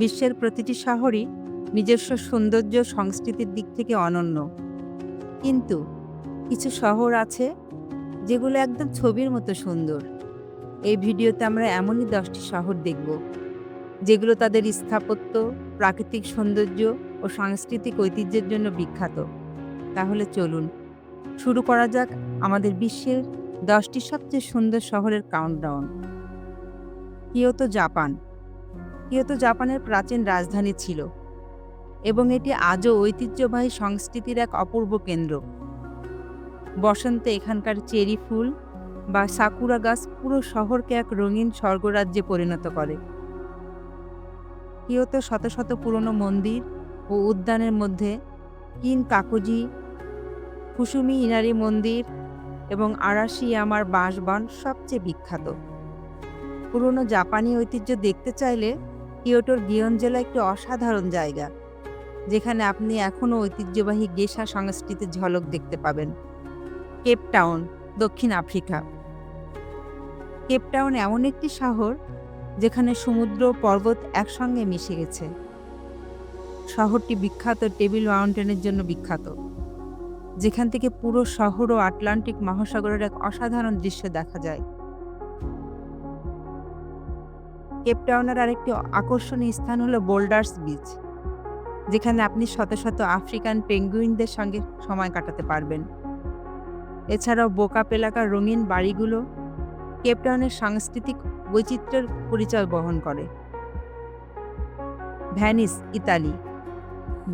বিশ্বের প্রতিটি শহরই নিজস্ব সৌন্দর্য সংস্কৃতির দিক থেকে অনন্য। কিন্তু কিছু শহর আছে যেগুলো একদম ছবির মতো সুন্দর। এই ভিডিওতে আমরা এমনই দশটি শহর দেখব, যেগুলো তাদের স্থাপত্য, প্রাকৃতিক সৌন্দর্য ও সাংস্কৃতিক ঐতিহ্যের জন্য বিখ্যাত। তাহলে চলুন, শুরু করা যাক আমাদের বিশ্বের দশটি সবচেয়ে সুন্দর শহরের কাউন্টডাউন কিয়োতো, জাপান। কিয়োতো জাপানের প্রাচীন রাজধানী ছিল এবং এটি আজও ঐতিহ্যবাহী সংস্কৃতির এক অপূর্ব কেন্দ্র। বসন্তে এখানকার চেরি ফুল বা সাকুরা গাছ পুরো শহরকে এক রঙিন স্বর্গরাজ্যে পরিণত করে। কিয়োতো শত শত পুরনো মন্দির ও উদ্যানের মধ্যে কিন কাকুজি ফুসুমি ইনারি মন্দির এবং আরাশি আমার বাঁশবন সবচেয়ে বিখ্যাত। পুরনো জাপানি ঐতিহ্য দেখতে চাইলে কিয়োটোর গিয়ন জেলা একটি অসাধারণ জায়গা, যেখানে আপনি এখনও ঐতিহ্যবাহী গেসা সংস্কৃতির ঝলক দেখতে পাবেন। কেপটাউন দক্ষিণ আফ্রিকা। কেপটাউন এমন একটি শহর, যেখানে সমুদ্র পর্বত একসঙ্গে মিশে গেছে। শহরটি বিখ্যাত টেবিল মাউন্টেনের জন্য বিখ্যাত, যেখান থেকে পুরো শহর ও আটলান্টিক মহাসাগরের এক অসাধারণ দৃশ্য দেখা যায়। কেপটাউনের আরেকটি আকর্ষণীয় স্থান হলো বোল্ডার্স বিচ, যেখানে আপনি শত শত আফ্রিকান পেঙ্গুইনদের সঙ্গে সময় কাটাতে পারবেন। এছাড়াও বোকাপ এলাকার রঙিন বাড়িগুলো কেপটাউনের সাংস্কৃতিক বৈচিত্র্যের পরিচয় বহন করে। Venice, Italy.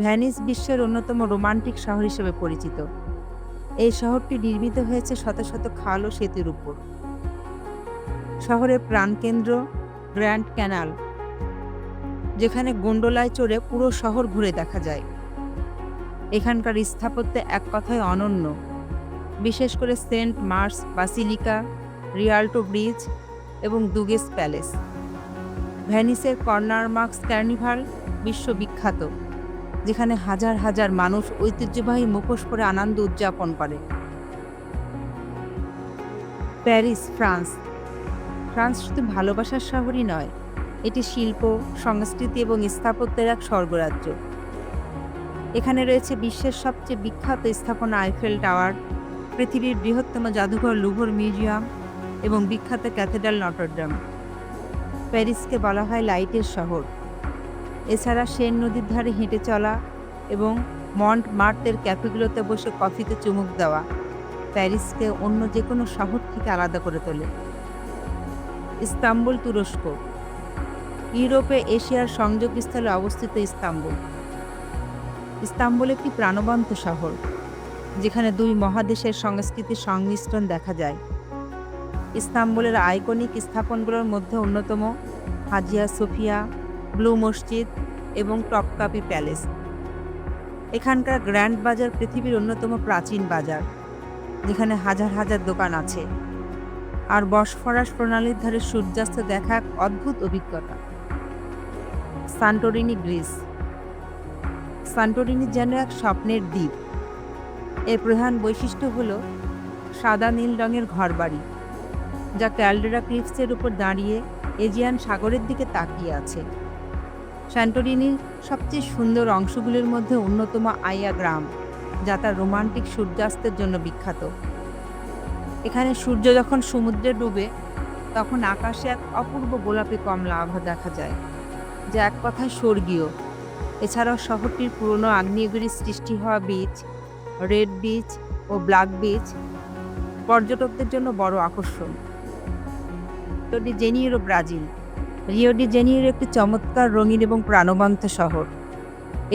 ভ্যানিস বিশ্বের অন্যতম রোমান্টিক শহর হিসেবে পরিচিত। এই শহরটি নির্মিত হয়েছে শত শত খাল ও সেতুর উপর। শহরের প্রাণকেন্দ্র গ্র্যান্ড ক্যানাল, যেখানে গোন্ডোলায় চড়ে পুরো শহর ঘুরে দেখা যায়। এখানকার স্থাপত্যে এক কথায় অনন্য। বিশেষ করে Saint Mark's Basilica, Rialto Bridge এবং দুগেস প্যালেস। ভ্যানিসের কর্নার মার্কস ক্যার্নিভাল বিশ্ববিখ্যাত, যেখানে হাজার হাজার মানুষ ঐতিহ্যবাহী মুখোশ পরে আনন্দ উদযাপন করে। Paris, France. ফ্রান্স শুধু ভালোবাসার শহরই নয়, এটি শিল্প, সংস্কৃতি এবং স্থাপত্যের এক স্বর্গরাজ্য। এখানে রয়েছে বিশ্বের সবচেয়ে বিখ্যাত স্থাপনা আইফেল টাওয়ার, পৃথিবীর বৃহত্তম জাদুঘর লুভর মিউজিয়াম এবং বিখ্যাত ক্যাথেড্রাল নটরডাম। প্যারিসকে বলা হয় লাইটের শহর। এছাড়া সেন নদীর ধারে হেঁটে চলা এবং মন্ট মার্টের ক্যাফেগুলোতে বসে কফিতে চুমুক দেওয়া প্যারিসকে অন্য যে কোনো শহর থেকে আলাদা করে তোলে। ইস্তাম্বুল তুরস্ক। ইউরোপে এশিয়ার সংযোগস্থলে অবস্থিত ইস্তাম্বুল। ইস্তাম্বুল একটি প্রাণবন্ত শহর, যেখানে দুই মহাদেশের সংস্কৃতির সংমিশ্রণ দেখা যায়। ইস্তাম্বুলের আইকনিক স্থাপনগুলোর মধ্যে অন্যতম হাজিয়া সোফিয়া, ব্লু মসজিদ এবং টপকাপি প্যালেস। এখানকার গ্র্যান্ড বাজার পৃথিবীর অন্যতম প্রাচীন বাজার, যেখানে হাজার হাজার দোকান আছে। আর বসফরাস প্রণালীর ধারে সূর্যাস্ত দেখা এক অদ্ভুত অভিজ্ঞতা। সান্টোরিনি, গ্রিস। সান্টোরিনি যেন এক স্বপ্নের দ্বীপ। এর প্রধান বৈশিষ্ট্য হল সাদা নীল রঙের ঘরবাড়ি, যা ক্যালডেরা ক্লিফসের উপর দাঁড়িয়ে এজিয়ান সাগরের দিকে তাকিয়ে আছে। স্যান্টোরিনির সবচেয়ে সুন্দর অংশগুলির মধ্যে অন্যতম আইয়া গ্রাম যা তার রোমান্টিক সূর্যাস্তের জন্য বিখ্যাত। এখানে সূর্য যখন সমুদ্রে ডুবে, তখন আকাশে এক অপূর্ব গোলাপি কমলা আভা দেখা যায়, যা এক কথায় স্বর্গীয়। এছাড়াও শহরটির পুরনো আগ্নেয়গিরির সৃষ্টি হওয়া বীচ, রেড বিচ ও ব্ল্যাক বিচ পর্যটকদের জন্য বড় আকর্ষণ। Rio de Janeiro Brazil. Rio de Janeiro একটি চমৎকার রঙিন এবং প্রাণবন্ত শহর।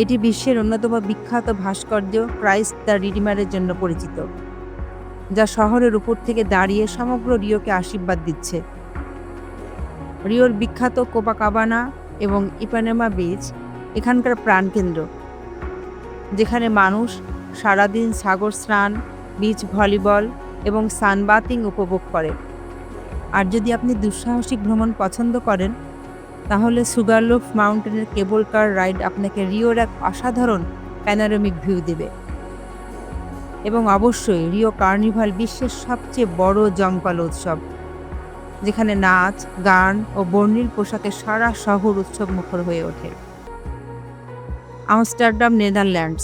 এটি বিশ্বের অন্যতম বিখ্যাত ভাস্কর্য ক্রাইস্ট দ্য রিডিমারের জন্য পরিচিত। যা শহরের উপর থেকে দাঁড়িয়ে সমগ্র রিওকে আশীর্বাদ দিচ্ছে। রিওর বিখ্যাত কোপাকাবানা এবং ইপানেমা বিচ এখানকার প্রাণকেন্দ্র, যেখানে মানুষ সারাদিন সাগর স্নান, বিচ ভলিবল এবং সানবাতিং উপভোগ করে। আর যদি আপনি দুঃসাহসিক ভ্রমণ পছন্দ করেন, তাহলে সুগারলোফ মাউন্টেনের কেবল কার রাইড আপনাকে রিওর এক অসাধারণ প্যানারমিক ভিউ দেবে। এবং অবশ্যই রিও কার্নিভাল বিশ্বের সবচেয়ে বড় জমকালো উৎসব, যেখানে নাচ, গান ও বর্ণিল পোশাকে সারা শহর উৎসব মুখর হয়ে ওঠে। আমস্টারডাম নেদারল্যান্ডস,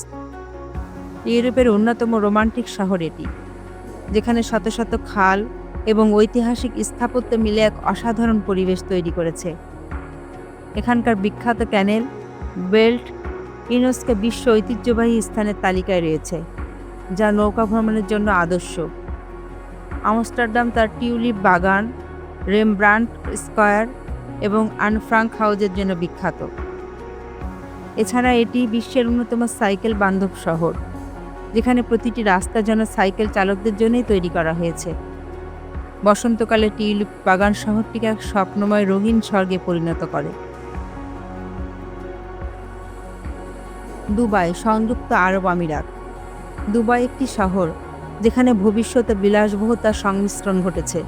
ইউরোপের অন্যতম রোমান্টিক শহর এটি, যেখানে শত শত খাল এবং ঐতিহাসিক স্থাপত্য মিলে এক অসাধারণ পরিবেশ তৈরি করেছে। এখানকার বিখ্যাত ক্যানেল, বেল্ট, ইউনেস্কো বিশ্ব ঐতিহ্যবাহী স্থানের তালিকায় রয়েছে। যা নৌকা ভ্রমণের জন্য আদর্শ। আমস্টারডাম তার টিউলিপ বাগান রেমব্রান্ড স্কয়ার এবং আনফ্রাঙ্ক হাউজের জন্য বিখ্যাত। এছাড়া এটি বিশ্বের অন্যতম সাইকেল বান্ধব শহর, যেখানে প্রতিটি রাস্তা যেন সাইকেল চালকদের জন্যই তৈরি করা হয়েছে। বসন্তকালে টিউলিপ বাগান শহরটিকে এক স্বপ্নময় রঙিন স্বর্গে পরিণত করে। দুবাই, সংযুক্ত আরব আমিরাত। দুবাই একটি শহর, যেখানে ভবিষ্যতে বিলাসবহুতার সংমিশ্রণ ঘটেছে।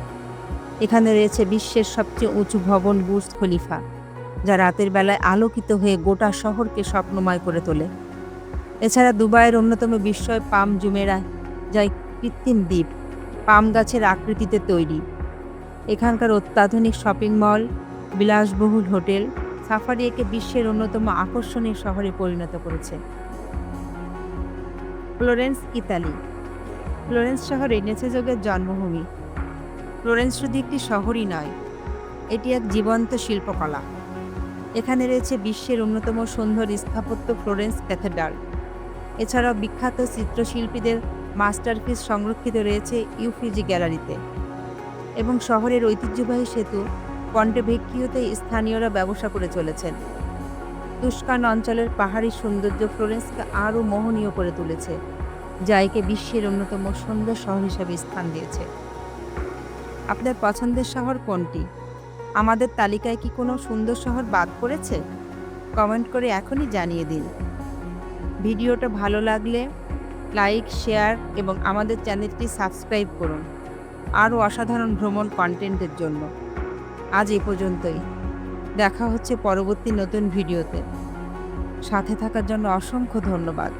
এখানে রয়েছে বিশ্বের সবচেয়ে উঁচু ভবন বুর্জ খলিফা, যা রাতের বেলায় আলোকিত হয়ে গোটা শহরকে স্বপ্নময় করে তোলে। এছাড়া দুবাইয়ের অন্যতম বিস্ময় পাম জুমেরা, যা কৃত্রিম দ্বীপ, পাম গাছের আকৃতিতে তৈরি। এখানকার অত্যাধুনিক শপিং মল, বিলাসবহুল হোটেল সাফারি একে বিশ্বের অন্যতম আকর্ষণীয় শহরে পরিণত করেছে। Florence, Italy. ফ্লোরেন্স শহর রেনেসাযুগের জন্মভূমি। ফ্লোরেন্স শুধু একটি শহরই নয়, এটি এক জীবন্ত শিল্পকলা। এখানে রয়েছে বিশ্বের অন্যতম সুন্দর স্থাপত্য ফ্লোরেন্স ক্যাথেড্রাল। এছাড়াও বিখ্যাত চিত্রশিল্পীদের মাস্টারপিস সংরক্ষিত রয়েছে ইউফিজি গ্যালারিতে। এবং শহরের ঐতিহ্যবাহী সেতু পন্টেভেক্কিওতে স্থানীয়রা ব্যবসা করে চলেছেন। তুস্কান অঞ্চলের পাহাড়ি সৌন্দর্য ফ্লোরেন্সকে আরও মোহনীয় করে তুলেছে, যা একে বিশ্বের অন্যতম সুন্দর শহর হিসেবে স্থান দিয়েছে। আপনার পছন্দের শহর কোনটি? আমাদের তালিকায় কি কোনো সুন্দর শহর বাদ পড়েছে? কমেন্ট করে এখনই জানিয়ে দিন। ভিডিওটা ভালো লাগলে লাইক, শেয়ার এবং আমাদের চ্যানেলটি সাবস্ক্রাইব করুন। আরও অসাধারণ ভ্রমণ কন্টেন্টের জন্য। আজ এ পর্যন্তই। দেখা হচ্ছে পরবর্তী নতুন ভিডিওতে। সাথে থাকার জন্য অসংখ্য ধন্যবাদ।